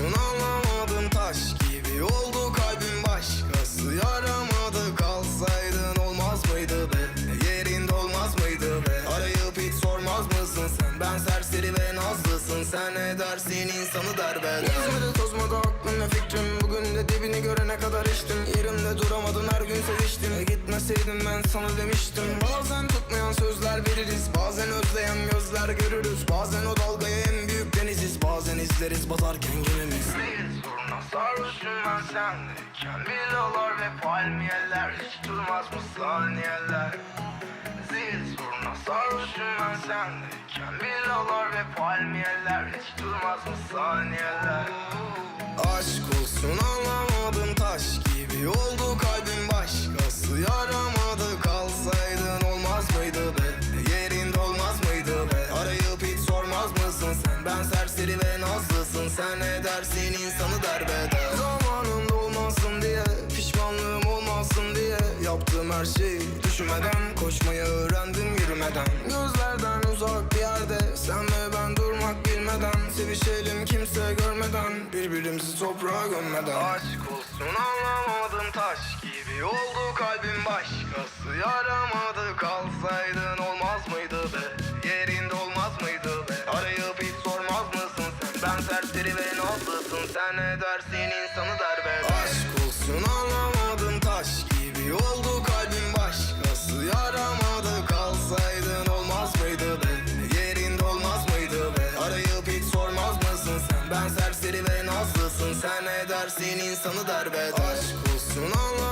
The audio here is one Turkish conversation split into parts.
olsun anlamadım taş gibi oldu kalbim. Başkası yaramadı. Kalsaydın olmaz mıydı be? Yerinde olmaz mıydı be? Arayıp hiç sormaz mısın sen? Ben serseri ve nazlısın. Sen ne dersin? İnsanı derbeder Gezmedi tozmadı aklım ve fikrim bugün de dibini görene kadar içtim. Yerimde duramadın her gün seviştim. E gitmeseydim ben sana demiştim. Bazen tutmayan sözler veririz bazen özleyen gözler görürüz. Bazen o dalgaya izleriz batarken gemimiz Değil soruna sarhoşum ben sendeyken Villalar ve palmiyeler Hiç durmaz mı saniyeler? Zil soruna sarhoşum ben sendeyken Villalar ve palmiyeler Hiç durmaz mı saniyeler sen ne dersin insanı derbeder. Zamanında olmasın diye pişmanlığım olmasın diye yaptığım her şeyi düşünmeden koşmayı öğrendim yürümeden. Gözlerden uzak bir yerde sen ve ben durmak bilmeden sevişelim kimse görmeden birbirimizi toprağa gömmeden. Aşk olsun anlamadım taş gibi oldu kalbim başkası yaramadı serseri ve nazlısın sen ne dersin? İnsanı derbeder Aşk olsun anlamadım taş gibi oldu kalbim. Başkası yaramadı kalsaydın olmaz mıydı be? Yerinde olmaz mıydı be? Arayıp hiç sormaz mısın sen? Ben serseri ve nazlısın. Sen ne dersin? İnsanı derbeder Aşk olsun anlamadım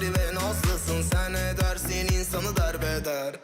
Deli ve nazlısın. Sen edersin insanı derbeder